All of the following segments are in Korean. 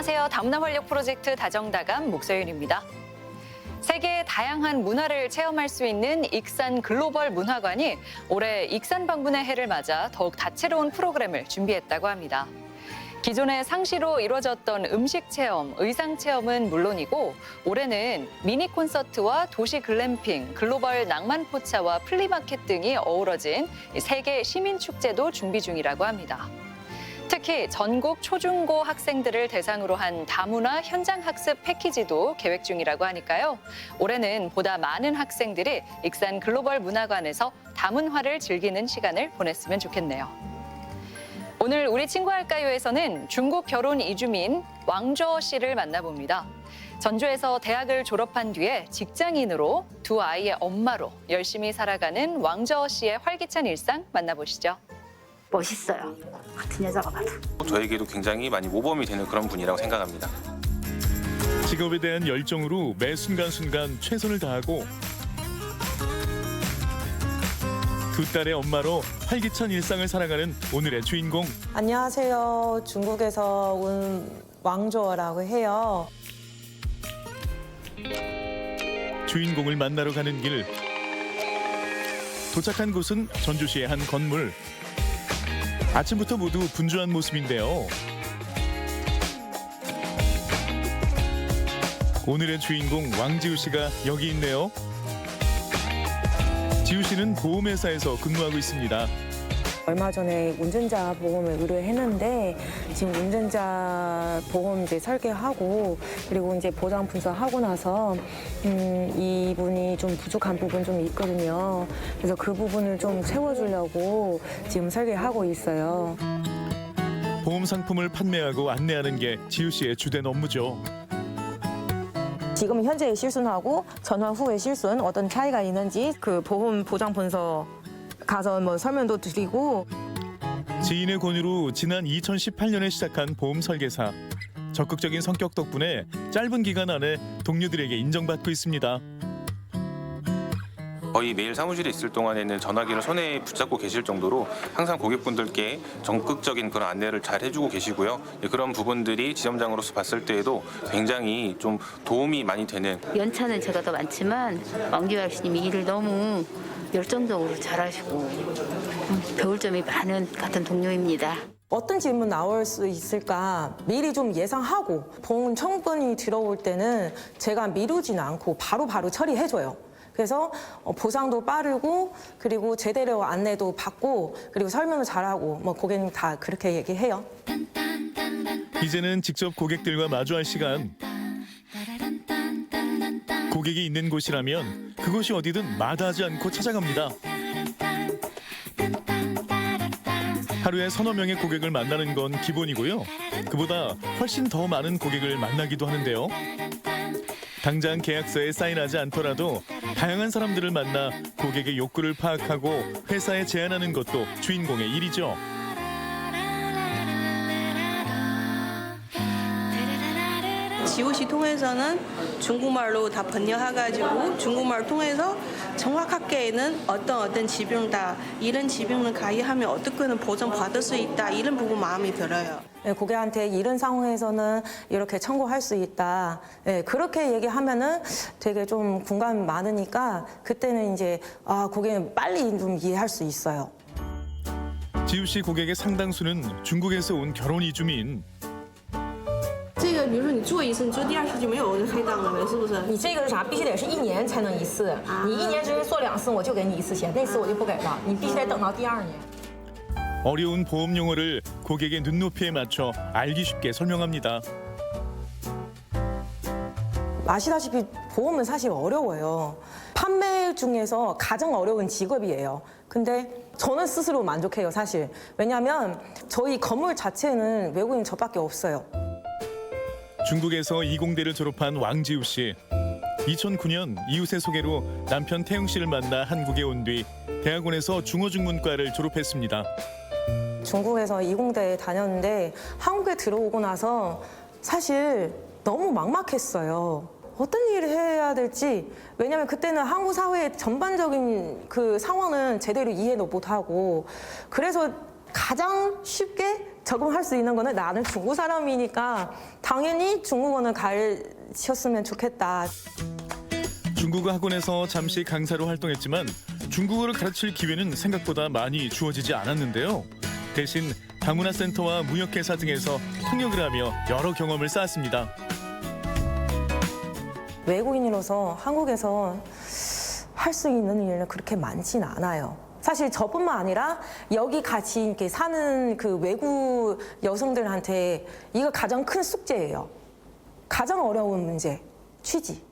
안녕하세요. 다문화 활력 프로젝트 다정다감 목서윤입니다. 세계의 다양한 문화를 체험할 수 있는 익산 글로벌 문화관이 올해 익산 방문의 해를 맞아 더욱 다채로운 프로그램을 준비했다고 합니다. 기존의 상시로 이루어졌던 음식 체험, 의상 체험은 물론이고 올해는 미니 콘서트와 도시 글램핑, 글로벌 낭만 포차와 플리마켓 등이 어우러진 세계 시민 축제도 준비 중이라고 합니다. 특히 전국 초중고 학생들을 대상으로 한 다문화 현장 학습 패키지도 계획 중이라고 하니까요. 올해는 보다 많은 학생들이 익산 글로벌 문화관에서 다문화를 즐기는 시간을 보냈으면 좋겠네요. 오늘 우리 친구 할까요에서는 중국 결혼 이주민 왕저어 씨를 만나봅니다. 전주에서 대학을 졸업한 뒤에 직장인으로 두 아이의 엄마로 열심히 살아가는 왕저어 씨의 활기찬 일상 만나보시죠. 멋있어요. 같은 여자가 봐도. 저에게도 굉장히 많이 모범이 되는 그런 분이라고 생각합니다. 직업에 대한 열정으로 매 순간순간 최선을 다하고 두 딸의 엄마로 활기찬 일상을 살아가는 오늘의 주인공 안녕하세요. 중국에서 온 왕조어라고 해요. 주인공을 만나러 가는 길 도착한 곳은 전주시의 한 건물 아침부터 모두 분주한 모습인데요. 오늘의 주인공 왕지우 씨가 여기 있네요. 지우 씨는 보험회사에서 근무하고 있습니다 얼마 전에 운전자 보험을 의뢰했는데 지금 운전자 보험 이제 설계하고 그리고 이제 보장 분석하고 나서 음, 이분이 좀 부족한 부분 좀 있거든요. 그래서 그 부분을 좀 채워주려고 지금 설계하고 있어요. 보험 상품을 판매하고 안내하는 게 지우 씨의 주된 업무죠 지금 현재의 실손하고 전환 후의 실손 어떤 차이가 있는지 그 보험 보장 분석 가서 뭐 설명도 드리고 지인의 권유로 지난 2018년에 시작한 보험 설계사. 적극적인 성격 덕분에 짧은 기간 안에 동료들에게 인정받고 있습니다. 거의 매일 사무실에 있을 동안에는 전화기를 손에 붙잡고 계실 정도로 항상 고객분들께 적극적인 그런 안내를 잘 해주고 계시고요. 예, 그런 부분들이 지점장으로서 봤을 때에도 굉장히 좀 도움이 많이 되는 연차는 제가 더 많지만 왕기화 교수님이 일을 너무 열정적으로 잘하시고 음, 배울 점이 많은 같은 동료입니다. 어떤 질문 나올 수 있을까 미리 좀 예상하고 보험 청분이 들어올 때는 제가 미루지는 않고 바로바로 처리해줘요. 그래서 어, 보상도 빠르고 그리고 제대로 안내도 받고 그리고 설명도 잘하고 뭐 고객님 다 그렇게 얘기해요. 이제는 직접 고객들과 마주할 시간. 고객이 있는 곳이라면 그곳이 어디든 마다하지 않고 찾아갑니다. 하루에 서너 명의 고객을 만나는 건 기본이고요. 그보다 훨씬 더 많은 고객을 만나기도 하는데요. 당장 계약서에 사인하지 않더라도 다양한 사람들을 만나 고객의 욕구를 파악하고 회사에 제안하는 것도 주인공의 일이죠. 지오시 통해서는 중국말로 다 번역해가지고 중국말 통해서 정확하게는 어떤 어떤 질병다 이런 질병을 가입하면 어떻게는 보장 받을 수 있다 이런 부분 마음이 들어요. 예, 고객한테 이런 상황에서는 이렇게 청구할 수 있다. 예, 그렇게 얘기하면은 되게 좀 공감이 많으니까 그때는 이제 아 고객은 빨리 좀 이해할 수 있어요. 지우 씨 고객의 상당수는 중국에서 온 결혼 이주민. 这个比如说你做一次，你做第二次就没有人黑档了呗，是不是？你这个是啥？必须得是一年才能一次。你一年之内做两次，我就给你一次钱，那次我就不给了。你必须得等到第二年。 어려운 보험 용어를 고객의 눈높이에 맞춰 알기 쉽게 설명합니다. 아시다시피 보험은 사실 어려워요. 판매 중에서 가장 어려운 직업이에요. 근데 저는 스스로 만족해요, 사실. 왜냐하면 저희 건물 자체는 외국인 저밖에 없어요. 중국에서 이공대를 졸업한 왕지우 씨. 2009년 이웃의 소개로 남편 태영 씨를 만나 한국에 온 뒤 대학원에서 중어중문과를 졸업했습니다. 중국에서 이공대에 다녔는데 한국에 들어오고 나서 사실 너무 막막했어요. 어떤 일을 해야 될지 왜냐면 그때는 한국 사회의 전반적인 그 상황은 제대로 이해도 못하고 그래서 가장 쉽게 적응할 수 있는 거는 나는 중국 사람이니까 당연히 중국어는 가르쳤으면 좋겠다. 중국어 학원에서 잠시 강사로 활동했지만 중국어를 가르칠 기회는 생각보다 많이 주어지지 않았는데요. 대신 다문화 센터와 무역회사 등에서 통역을 하며 여러 경험을 쌓았습니다. 외국인으로서 한국에서 할 수 있는 일은 그렇게 많진 않아요. 사실 저뿐만 아니라 여기 같이 이렇게 사는 그 외국 여성들한테 이거 가장 큰 숙제예요. 가장 어려운 문제, 취지.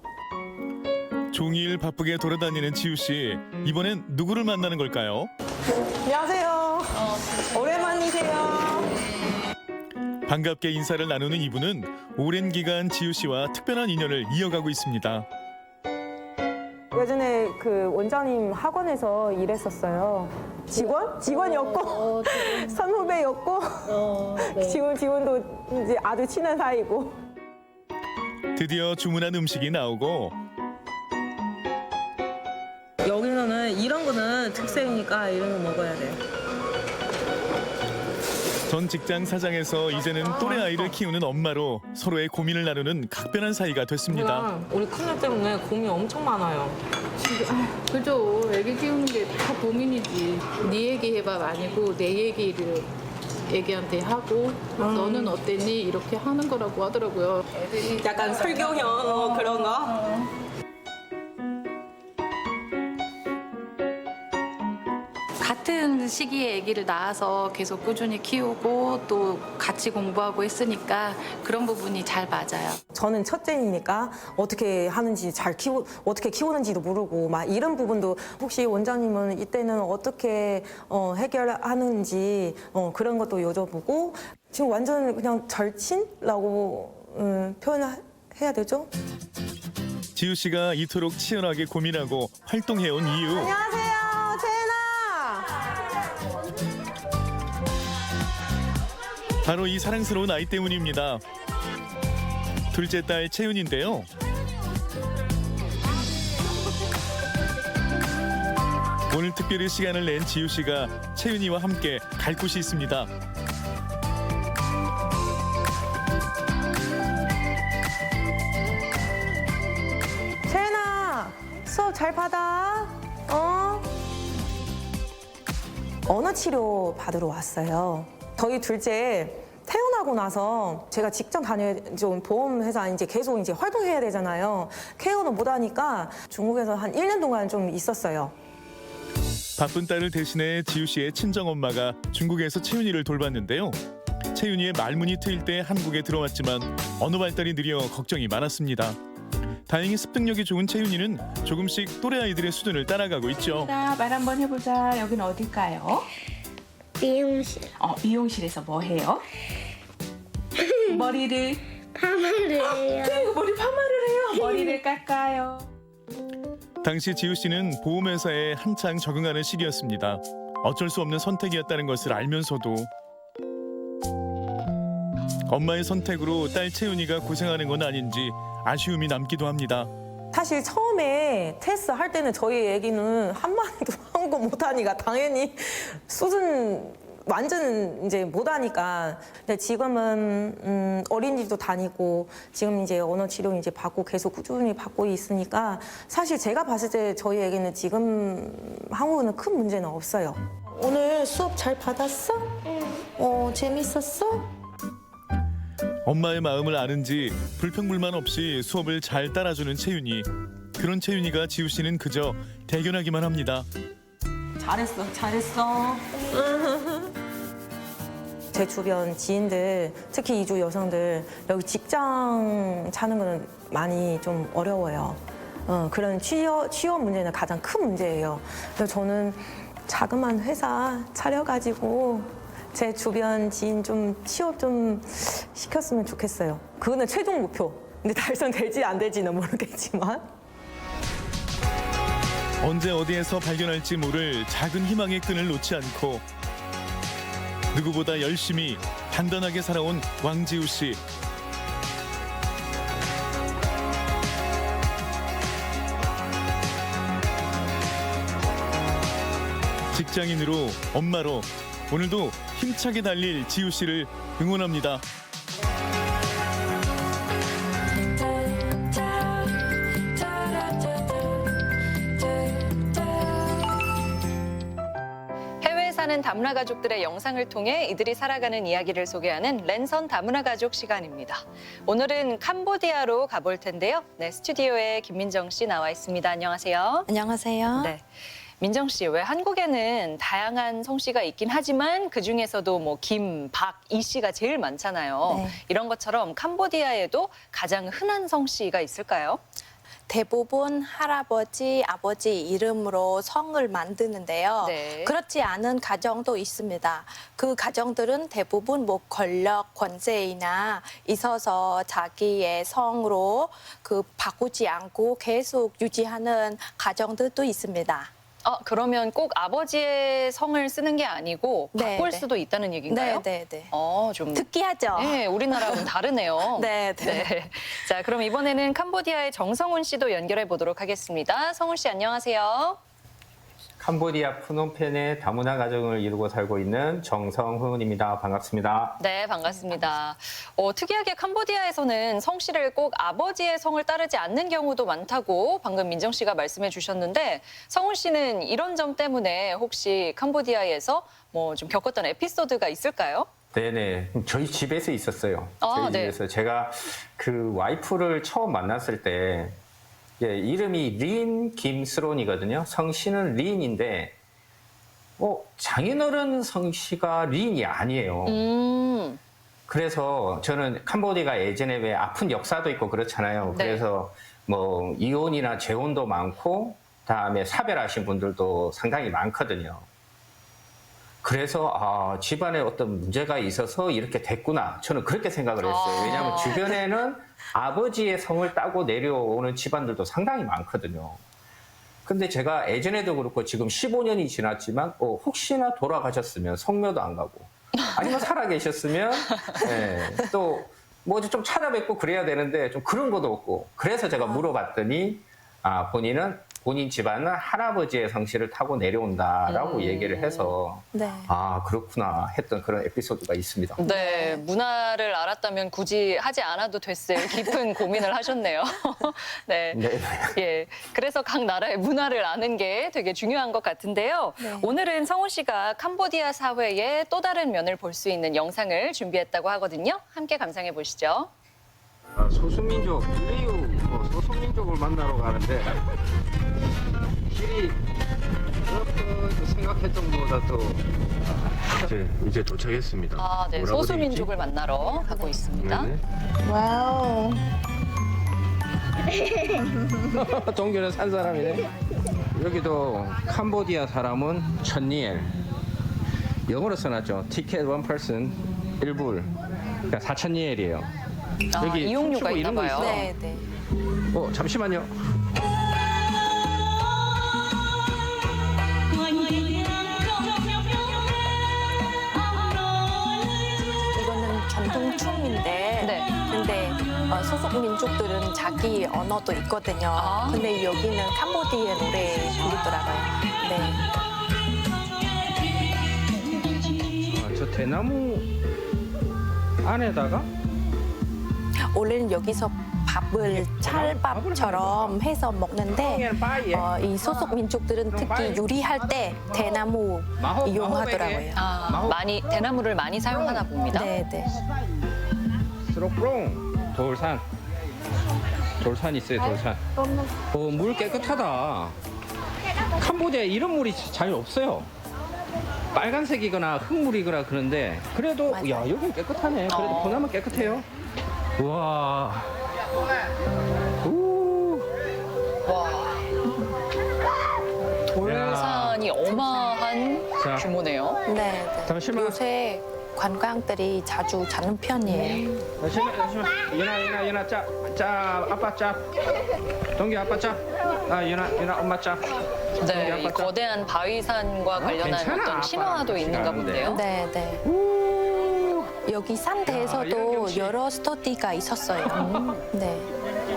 종일 바쁘게 돌아다니는 지우 씨. 이번엔 누구를 만나는 걸까요? 안녕하세요. 오랜만이세요. 반갑게 인사를 나누는 이분은 오랜 기간 지우 씨와 특별한 인연을 이어가고 있습니다. 예전에 그 원장님 학원에서 일했었어요. 직원? 직원이었고 선후배였고 지금 지금도 이제 아주 친한 사이고. 드디어 주문한 음식이 나오고 여기서는 이런 거는 특색이니까 이런 거 먹어야 돼. 전 직장 사장에서 이제는 또래 아이를 키우는 엄마로 서로의 고민을 나누는 각별한 사이가 됐습니다. 우리 큰애 때문에 고민 엄청 많아요. 그죠. 애기 키우는 게 다 고민이지. 네 얘기 해봐 아니고 내 얘기를 애기한테 하고 너는 어땠니 이렇게 하는 거라고 하더라고요. 애들이 약간 설교형 어, 그런 거. 시기에 아기를 낳아서 계속 꾸준히 키우고 또 같이 공부하고 했으니까 그런 부분이 잘 맞아요. 저는 첫째이니까 어떻게 하는지 잘 키우 어떻게 키우는지도 모르고 막 이런 부분도 혹시 원장님은 이때는 어떻게 어, 해결하는지 어, 그런 것도 여쭤보고 지금 완전 그냥 절친라고 음, 표현해야 되죠? 지우 씨가 이토록 치열하게 고민하고 활동해온 이유 안녕하세요, 채 바로 이 사랑스러운 아이 때문입니다. 둘째 딸 채윤인데요. 오늘 특별히 시간을 낸 지우 씨가 채윤이와 함께 갈 곳이 있습니다. 채나 수업 잘 받아. 어? 언어 치료 받으러 왔어요. 저희 둘째 태어나고 나서 제가 직접 다녀준 보험회사 이제 계속 이제 활동해야 되잖아요. 케어는 못 하니까 중국에서 한 1년 동안 좀 있었어요. 바쁜 딸을 대신해 지우 씨의 친정 엄마가 중국에서 채윤이를 돌봤는데요. 채윤이의 말문이 트일 때 한국에 들어왔지만 언어 발달이 느려 걱정이 많았습니다. 다행히 습득력이 좋은 채윤이는 조금씩 또래 아이들의 수준을 따라가고 있죠. 자, 말 한번 해보자. 여기는 어딜까요? 미용실 어, 미용실에서 뭐 해요? 머리를 파마를 해요. 그리고 머리 파마를 해요. 머리를 깎아요. 당시 지우 씨는 보험회사에 한창 적응하는 시기였습니다. 어쩔 수 없는 선택이었다는 것을 알면서도 엄마의 선택으로 딸 채윤이가 고생하는 건 아닌지 아쉬움이 남기도 합니다. 사실 처음에 테스트 할 때는 저희 애기는 한마디도 한국 못하니까 당연히 수준 완전 이제 못하니까 근데 지금은 음, 어린이집도 다니고 지금 이제 언어 치료 이제 받고 계속 꾸준히 받고 있으니까 사실 제가 봤을 때 저희 애기는 지금 한국어는 큰 문제는 없어요. 오늘 수업 잘 받았어? 어 재밌었어? 엄마의 마음을 아는지 불평불만 없이 수업을 잘 따라주는 채윤이. 그런 채윤이가 지우 씨는 그저 대견하기만 합니다. 잘했어, 잘했어. 제 주변 지인들, 특히 이주 여성들 여기 직장 찾는 거는 많이 좀 어려워요. 어, 그런 취업, 취업 문제는 가장 큰 문제예요. 그래서 저는 자그만 회사 차려가지고 제 주변 지인 좀 취업 좀 시켰으면 좋겠어요. 그거는 최종 목표. 근데 달성될지 안 될지는 모르겠지만. 언제 어디에서 발견할지 모를 작은 희망의 끈을 놓지 않고 누구보다 열심히 단단하게 살아온 왕지우 씨. 직장인으로 엄마로 오늘도 힘차게 달릴 지우 씨를 응원합니다. 해외에 사는 다문화 가족들의 영상을 통해 이들이 살아가는 이야기를 소개하는 랜선 다문화 가족 시간입니다. 오늘은 캄보디아로 가볼 텐데요. 네, 스튜디오에 김민정 씨 나와 있습니다. 안녕하세요. 안녕하세요. 네. 민정 씨, 왜 한국에는 다양한 성씨가 있긴 하지만 그 중에서도 뭐 김, 박, 이 씨가 제일 많잖아요. 네. 이런 것처럼 캄보디아에도 가장 흔한 성씨가 있을까요? 대부분 할아버지, 아버지 이름으로 성을 만드는데요. 네. 그렇지 않은 가정도 있습니다. 그 가정들은 대부분 뭐 권력, 권세이나 있어서 자기의 성으로 그 바꾸지 않고 계속 유지하는 가정들도 있습니다. 어, 그러면 꼭 아버지의 성을 쓰는 게 아니고 네, 바꿀 네. 수도 있다는 얘기인가요? 네, 네, 네. 어, 좀 특이하죠? 네, 우리나라하고는 다르네요. 네, 네. 자, 그럼 이번에는 캄보디아의 정성훈 씨도 연결해 보도록 하겠습니다. 성훈 씨 안녕하세요. 캄보디아 프놈펜의 다문화 가정을 이루고 살고 있는 정성훈입니다. 반갑습니다. 네, 반갑습니다. 어, 특이하게 캄보디아에서는 성씨를 꼭 아버지의 성을 따르지 않는 경우도 많다고 방금 민정 씨가 말씀해 주셨는데 성훈 씨는 이런 점 때문에 혹시 캄보디아에서 뭐 좀 겪었던 에피소드가 있을까요? 네네. 저희 집에서 있었어요. 아, 저희 네. 집에서 제가 그 와이프를 처음 만났을 때 예, 이름이 린 김스론이거든요. 성씨는 린인데 어, 장인어른 성씨가 린이 아니에요. 음, 그래서 저는 캄보디아가 예전에 왜 아픈 역사도 있고 그렇잖아요. 네. 그래서 뭐 이혼이나 재혼도 많고 다음에 사별하신 분들도 상당히 많거든요. 그래서 아, 집안에 어떤 문제가 있어서 이렇게 됐구나. 저는 그렇게 생각을 했어요. 아. 왜냐하면 주변에는 아버지의 성을 따고 내려오는 집안들도 상당히 많거든요. 근데 제가 예전에도 그렇고 지금 15년이 지났지만 어, 혹시나 돌아가셨으면 성묘도 안 가고 아니면 살아 계셨으면 예, 또뭐 좀 찾아뵙고 그래야 되는데 좀 그런 것도 없고 그래서 제가 물어봤더니 아 본인은 본인 집안은 할아버지의 성씨를 타고 내려온다라고 음. 얘기를 해서 네. 아 그렇구나 했던 그런 에피소드가 있습니다. 네, 문화를 알았다면 굳이 하지 않아도 됐을 깊은 고민을 하셨네요. 네. 네. 예. 그래서 각 나라의 문화를 아는 게 되게 중요한 것 같은데요. 네. 오늘은 성훈 씨가 캄보디아 사회의 또 다른 면을 볼 수 있는 영상을 준비했다고 하거든요. 함께 감상해 보시죠. 아, 소수민족 블레 유뭐 소수민족을 만나러 가는데 길이 그렇게 생각했던 것보다 더 이제 이제 도착했습니다. 아, 네. 뭐라고 돼 소수민족을 만나러 가고 있지? 있습니다. 네네. 와우. 동교는 산 사람이네. 여기도 캄보디아 사람은 천니엘. 영어로 써놨죠. 티켓 원 퍼슨 1불. 그러니까 4천니엘이에요. 아, 여기 이용료가 춤추고 있나 이런 거 봐요. 있어. 네, 네. 어, 잠시만요. 이거는 전통 춤인데 네. 근데 어, 소속 민족들은 자기 언어도 있거든요. 아. 근데 여기는 캄보디아 노래 부르더라고요. 네. 아, 저 대나무 안에다가 원래는 여기서 밥을 찰밥처럼 해서 먹는데 어, 이 소속 민족들은 특히 요리할 때 대나무 이용하더라고요. 아, 마호- 많이 대나무를 많이 사용하나 봅니다. 네, 네. 스로프롱 돌산. 돌산 있어요 돌산. 어 물 깨끗하다. 캄보디아 이런 물이 잘 없어요. 빨간색이거나 흙물이거나 그런데 그래도 맞아요. 야 여긴 깨끗하네. 그래도 어. 보나마 깨끗해요. 우와. 우 돌산이 어마한 자. 규모네요. 네, 네. 잠시만. 요새 관광들이 자주 자는 편이에요. 잠시만 잠시만 연아 연아 연아 짭 짭 아빠 짭 동기 아빠 짭 아 연아 연아 엄마 짭 네, 아빠 이 짭. 거대한 바위산과 관련한 괜찮아, 어떤 아빠 신화도 있는가 시간인데. 본데요. 네, 네. 여기 야, 산대에서도 경치. 여러 스터디가 있었어요. 네.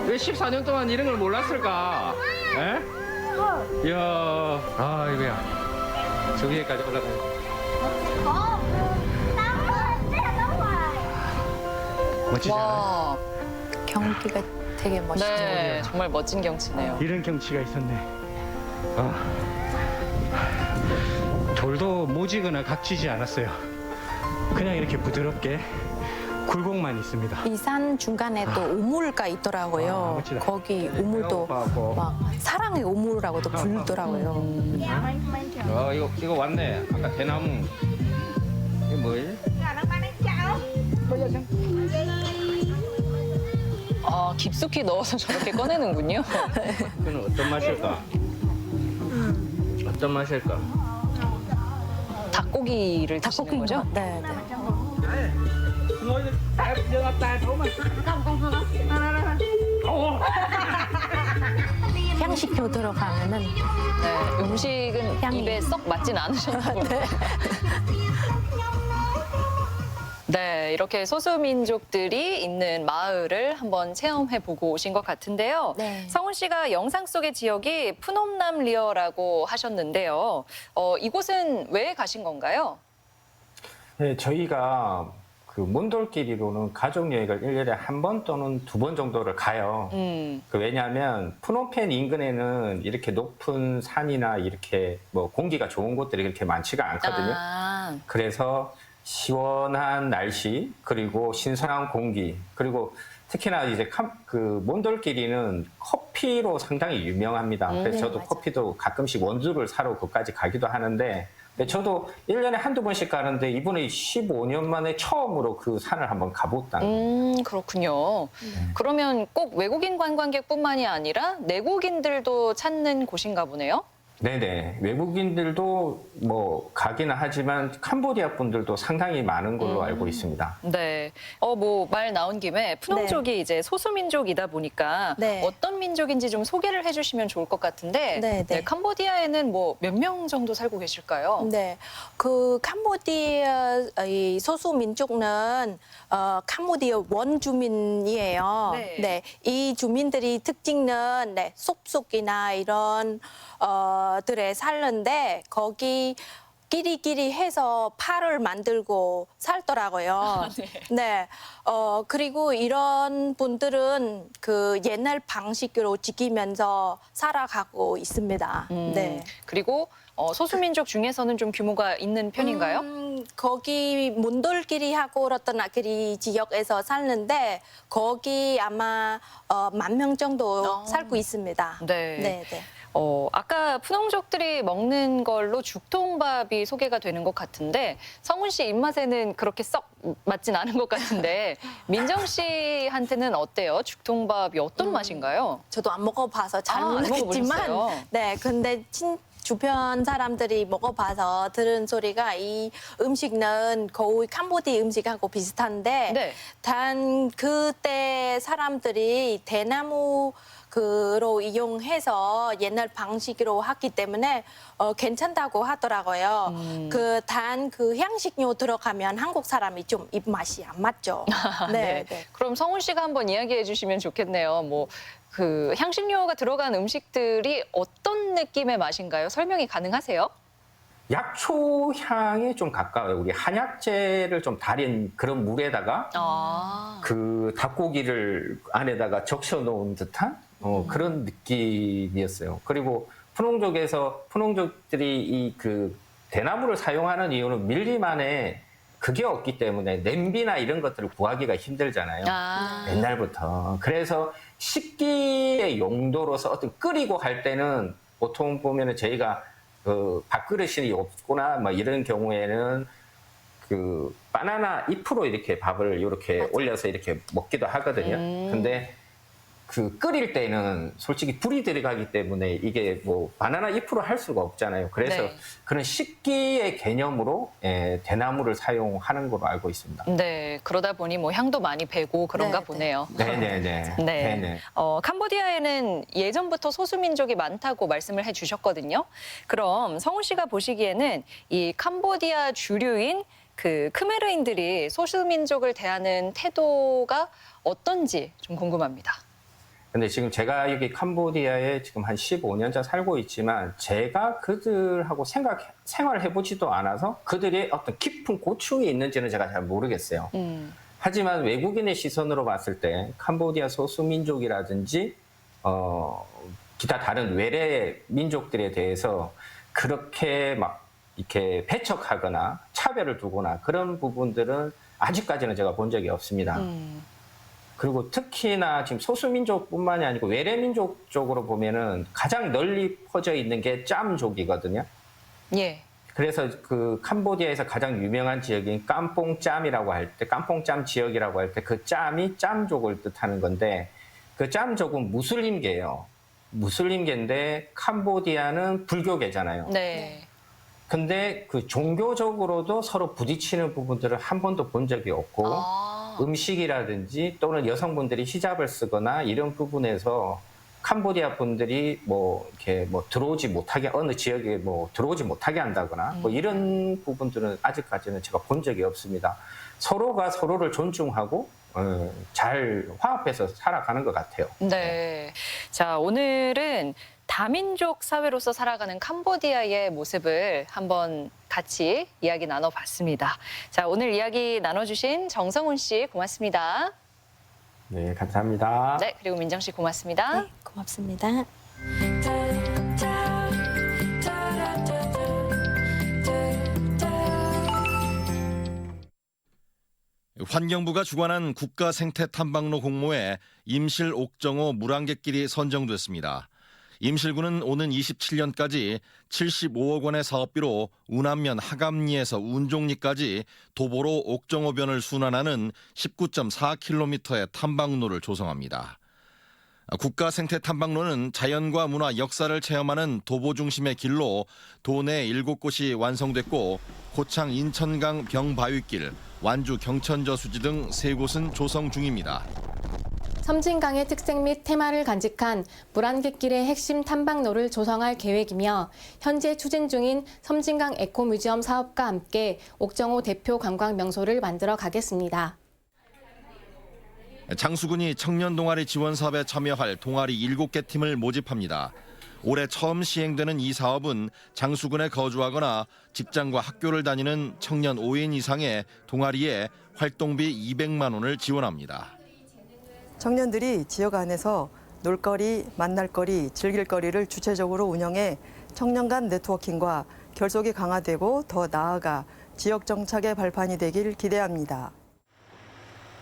왜 14년 동안 이런 걸 몰랐을까? 에? 이야, 아, 이거야. 저 위에까지 올라가요. 멋지지 않아요? 와, 경기가 되게 멋있죠. 네, 정말 멋진 경치네요. 이런 경치가 있었네. 아, 돌도 모지거나 각지지 않았어요. 그냥 이렇게 부드럽게 굴곡만 있습니다. 이 산 중간에 또 우물가 아, 있더라고요. 멋지다. 거기 우물도 배고파하고. 막 사랑의 우물이라고도 부르더라고요. 어, 이거 이거 왔네. 아까 대나무. 이게 뭐예요? 아, 깊숙이 넣어서 저렇게 꺼내는군요. 이거는 어떤 맛일까? 어떤 맛일까? 닭고기를 드시는 거죠? 네, 네. 향식료 들어가면은 네, 음식은 향이. 입에 썩 맞진 않으셨나 보네요. 네, 이렇게 소수민족들이 있는 마을을 한번 체험해 보고 오신 것 같은데요. 네. 성훈 씨가 영상 속의 지역이 푸놈남 리어라고 하셨는데요. 어, 이곳은 왜 가신 건가요? 네, 저희가 그 몬돌끼리로는 가족 여행을 1년에 한 번 또는 두 번 정도를 가요. 음, 그 왜냐하면 푸놈펜 인근에는 이렇게 높은 산이나 이렇게 뭐 공기가 좋은 곳들이 그렇게 많지가 않거든요. 아, 그래서 시원한 날씨 그리고 신선한 공기 그리고 특히나 이제 캄- 그 몬돌끼리는 커피로 상당히 유명합니다. 음, 그래서 네, 저도 맞아요. 커피도 가끔씩 원두를 사러 거기까지 가기도 하는데 저도 1년에 한두 번씩 가는데 이번에 15년 만에 처음으로 그 산을 한번 가봤다는. 음, 그렇군요. 그러면 꼭 외국인 관광객뿐만이 아니라 내국인들도 찾는 곳인가 보네요. 네네. 외국인들도 뭐 가기는 하지만 캄보디아 분들도 상당히 많은 걸로 음. 알고 있습니다. 네. 어, 뭐, 말 나온 김에 푸농족이 네. 이제 소수민족이다 보니까 네. 어떤 민족인지 좀 소개를 해주시면 좋을 것 같은데 네, 네. 캄보디아에는 뭐 몇 명 정도 살고 계실까요? 네, 그 캄보디아의 소수 민족은 어, 캄보디아 원주민이에요. 네. 네. 이 주민들이 특징은 네, 숲속이나 이런 어, 들에 살는데 거기 끼리끼리 해서 팔을 만들고 살더라고요. 네. 어, 그리고 이런 분들은 그 옛날 방식으로 지키면서 살아가고 있습니다. 음, 네. 그리고 어, 소수민족 중에서는 좀 규모가 있는 편인가요? 음, 거기 문돌끼리 하고 어떤아끼리 지역에서 살는데 거기 아마 어, 만 명 정도 어. 살고 있습니다. 네. 네, 네. 어, 아까 푸농족들이 먹는 걸로 죽통밥이 소개가 되는 것 같은데 성훈 씨 입맛에는 그렇게 썩 맞진 않은 것 같은데 민정 씨한테는 어때요? 죽통밥이 어떤 맛인가요? 저도 안 먹어봐서 잘 아, 안 모르겠지만, 먹어보셨어요? 네, 근데 친 주변 사람들이 먹어봐서 들은 소리가 이 음식은 거의 캄보디 음식하고 비슷한데 네. 단 그때 사람들이 대나무 그로 이용해서 옛날 방식으로 하기 때문에 어, 괜찮다고 하더라고요. 음. 그단 그 향식료 들어가면 한국 사람이 좀 입맛이 안 맞죠. 네, 네. 그럼 성훈 씨가 한번 이야기해 주시면 좋겠네요. 뭐 그 향신료가 들어간 음식들이 어떤 느낌의 맛인가요? 설명이 가능하세요? 약초 향에 좀 가까워요. 우리 한약재를 좀 달인 그런 물에다가 아. 그 닭고기를 안에다가 적셔 놓은 듯한 어, 그런 느낌이었어요. 그리고 푸농족에서 푸농족들이 이 그 대나무를 사용하는 이유는 밀림 안에 그게 없기 때문에 냄비나 이런 것들을 구하기가 힘들잖아요. 아. 옛날부터. 그래서 식기의 용도로서 어떤 끓이고 할 때는 보통 보면은 저희가 그 밥그릇이 없거나 뭐 이런 경우에는 그 바나나 잎으로 이렇게 밥을 이렇게 올려서 이렇게 먹기도 하거든요. 음. 근데 그 끓일 때는 솔직히 불이 들어가기 때문에 이게 뭐 바나나 잎으로 할 수가 없잖아요. 그래서 네. 그런 식기의 개념으로 예, 대나무를 사용하는 걸로 알고 있습니다. 네, 그러다 보니 뭐 향도 많이 배고 그런가 네, 네. 보네요. 네네네. 네. 네네. 어, 캄보디아에는 예전부터 소수민족이 많다고 말씀을 해주셨거든요. 그럼 성훈 씨가 보시기에는 이 캄보디아 주류인 그 크메르인들이 소수민족을 대하는 태도가 어떤지 좀 궁금합니다. 근데 지금 제가 여기 캄보디아에 지금 한 15년째 살고 있지만 제가 그들하고 생각 생활해 보지도 않아서 그들의 어떤 깊은 고충이 있는지는 제가 잘 모르겠어요. 음. 하지만 외국인의 시선으로 봤을 때 캄보디아 소수 민족이라든지 어 기타 다른 외래 민족들에 대해서 그렇게 막 이렇게 배척하거나 차별을 두거나 그런 부분들은 아직까지는 제가 본 적이 없습니다. 음. 그리고 특히나 지금 소수민족뿐만이 아니고 외래민족 쪽으로 보면은 가장 널리 퍼져 있는 게 짬족이거든요. 예. 그래서 그 캄보디아에서 가장 유명한 지역인 깜뽕짬이라고 할 때, 깜뽕짬 지역이라고 할 때 그 짬이 짬족을 뜻하는 건데 그 짬족은 무슬림계예요. 무슬림계인데 캄보디아는 불교계잖아요. 네. 근데 그 종교적으로도 서로 부딪히는 부분들을 한 번도 본 적이 없고 아. 음식이라든지 또는 여성분들이 히잡을 쓰거나 이런 부분에서 캄보디아 분들이 뭐 이렇게 뭐 들어오지 못하게 어느 지역에 뭐 들어오지 못하게 한다거나 뭐 이런 부분들은 아직까지는 제가 본 적이 없습니다. 서로가 서로를 존중하고 어, 잘 화합해서 살아가는 것 같아요. 네. 자, 오늘은 다민족 사회로서 살아가는 캄보디아의 모습을 한번 같이 이야기 나눠봤습니다. 자, 오늘 이야기 나눠주신 정성훈 씨 고맙습니다. 네, 감사합니다. 네, 그리고 민정 씨 고맙습니다. 네, 고맙습니다. 환경부가 주관한 국가 생태 탐방로 공모에 임실 옥정호 물안개길이 선정됐습니다. 임실군은 오는 27년까지 75억 원의 사업비로 운암면 하감리에서 운종리까지 도보로 옥정호변을 순환하는 19.4km의 탐방로를 조성합니다. 국가 생태 탐방로는 자연과 문화, 역사를 체험하는 도보 중심의 길로 도내 7곳이 완성됐고 고창 인천강 병바위길, 완주 경천저 수지 등 3곳은 조성 중입니다. 섬진강의 특색 및 테마를 간직한 물안갯길의 핵심 탐방로를 조성할 계획이며 현재 추진 중인 섬진강 에코뮤지엄 사업과 함께 옥정호 대표 관광 명소를 만들어 가겠습니다. 장수군이 청년 동아리 지원 사업에 참여할 동아리 7개 팀을 모집합니다. 올해 처음 시행되는 이 사업은 장수군에 거주하거나 직장과 학교를 다니는 청년 5인 이상의 동아리에 활동비 200만 원을 지원합니다. 청년들이 지역 안에서 놀거리, 만날거리, 즐길거리를 주체적으로 운영해 청년 간 네트워킹과 결속이 강화되고 더 나아가 지역 정착의 발판이 되길 기대합니다.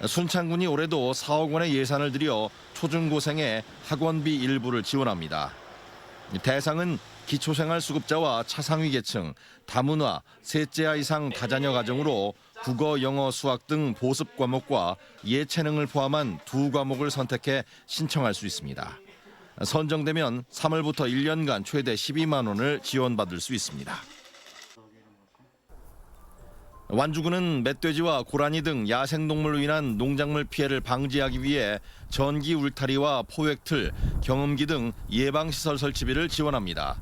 순창군이 올해도 4억 원의 예산을 들여 초중고생의 학원비 일부를 지원합니다. 대상은 기초생활수급자와 차상위 계층, 다문화, 셋째 아 이상 다자녀 가정으로 국어, 영어, 수학 등 보습 과목과 예체능을 포함한 두 과목을 선택해 신청할 수 있습니다. 선정되면 3월부터 1년간 최대 12만 원을 지원받을 수 있습니다. 완주군은 멧돼지와 고라니 등 야생동물로 인한 농작물 피해를 방지하기 위해 전기 울타리와 포획틀, 경음기 등 예방시설 설치비를 지원합니다.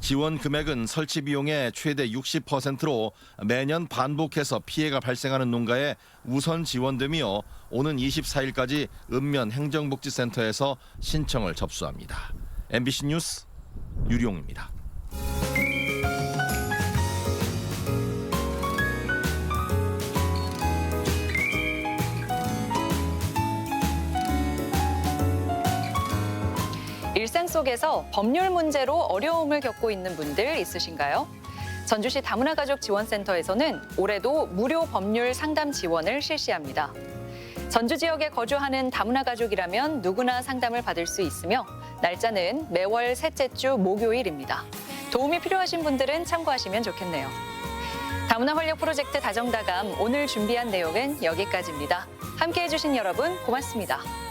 지원 금액은 설치 비용의 최대 60%로 매년 반복해서 피해가 발생하는 농가에 우선 지원되며 오는 24일까지 읍면 행정복지센터에서 신청을 접수합니다. MBC 뉴스 유룡입니다. 속에서 법률 문제로 어려움을 겪고 있는 분들 있으신가요? 전주시 다문화가족 지원센터에서는 올해도 무료 법률 상담 지원을 실시합니다. 전주 지역에 거주하는 다문화 가족이라면 누구나 상담을 받을 수 있으며 날짜는 매월 셋째 주 목요일입니다. 도움이 필요하신 분들은 참고하시면 좋겠네요. 다문화 활력 프로젝트 다정다감 오늘 준비한 내용은 여기까지입니다. 함께 해 주신 여러분 고맙습니다.